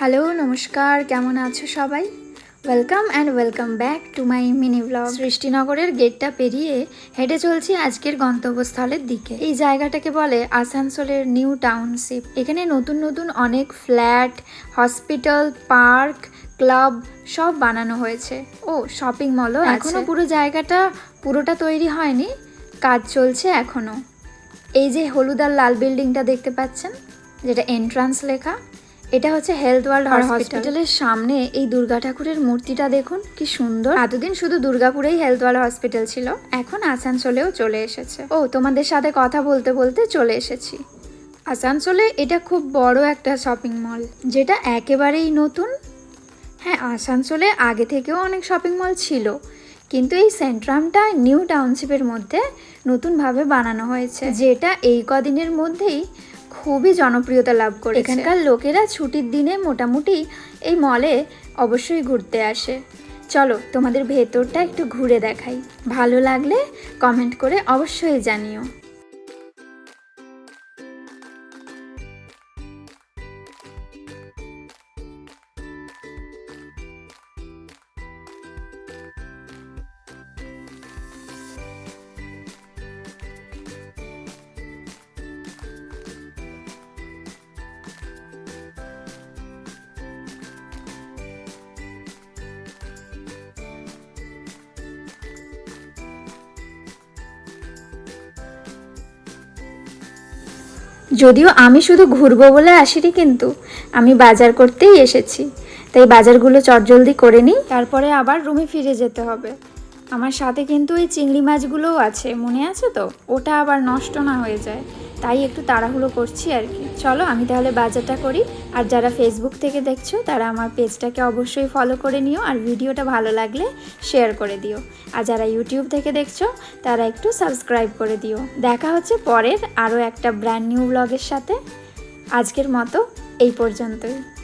Hello, নমস্কার, কেমন আছো সবাই? Welcome and welcome back to my mini blog সৃষ্টিনগরের গেটটা পেরিয়ে হেঁটে চলছি আজকের গন্তব্যস্থলের দিকে। এই জায়গাটাকে বলে আসানসোলের নিউ টাউনশিপ। এখানে নতুন নতুন অনেক ফ্ল্যাট, হসপিটাল, পার্ক, ক্লাব সব বানানো হয়েছে। ও শপিং মলও এখনও পুরো জায়গাটা পুরোটা তৈরি হয়নি, কাজ চলছে এখনও এই যে হলুদ আর লাল বিল্ডিংটা দেখতে পাচ্ছেন, যেটা এন্ট্রান্স লেখা। এটা হচ্ছে হেলথ ওয়ার্ল্ড হসপিটালের সামনে এই দুর্গা ঠাকুরের মূর্তিটা দেখুন কি সুন্দর। এতদিন শুধু দুর্গাপুরেই হেলথ ওয়ার্ল্ড হসপিটাল ছিল এখন আসানসোলেও চলে এসেছে। ও তোমাদের সাথে কথা বলতে বলতে চলে এসেছি। আসানসোলে এটা খুব বড় একটা শপিং মল যেটা একেবারেই নতুন। হ্যাঁ আসানসোলে আগে থেকেও অনেক শপিং মল ছিল কিন্তু এই সেন্ট্রামটা নিউ টাউনশিপের মধ্যে নতুনভাবে বানানো হয়েছে যেটা এই কদিনের মধ্যেই খুবই জনপ্রিয়তা লাভ করে এখানকার লোকেরা ছুটির দিনে মোটামুটি এই মলে অবশ্যই ঘুরতে আসে। চলো, তোমাদের ভেতরটা একটু ঘুরে দেখাই। ভালো লাগলে কমেন্ট করে অবশ্যই জানিও। যদিও আমি শুধু ঘুরবো বলে আসিনি কিন্তু, আমি বাজার করতেই এসেছি। তাই বাজারগুলো চটজলদি করে নিই। তারপরে আবার রুমে ফিরে যেতে হবে। আমার সাথে কিন্তু ওই চিংড়ি মাছগুলোও আছে, মনে আছে তো? ওটা আবার নষ্ট না হয়ে যায়। তাই একটু তাড়াহুড়ো করছি আর কি। চলো, আমি তাহলে বাজারটা করি। আর যারা ফেসবুক থেকে দেখছ, তারা আমার পেজটাকে অবশ্যই ফলো করে নিও আর ভিডিওটা ভালো লাগলে শেয়ার করে দিও। আর যারা ইউটিউব থেকে দেখছ, তারা একটু সাবস্ক্রাইব করে দিও। দেখা হচ্ছে পরের আরও একটা ব্র্যান্ড নিউ ব্লগের সাথে। আজকের মতো এই পর্যন্তই।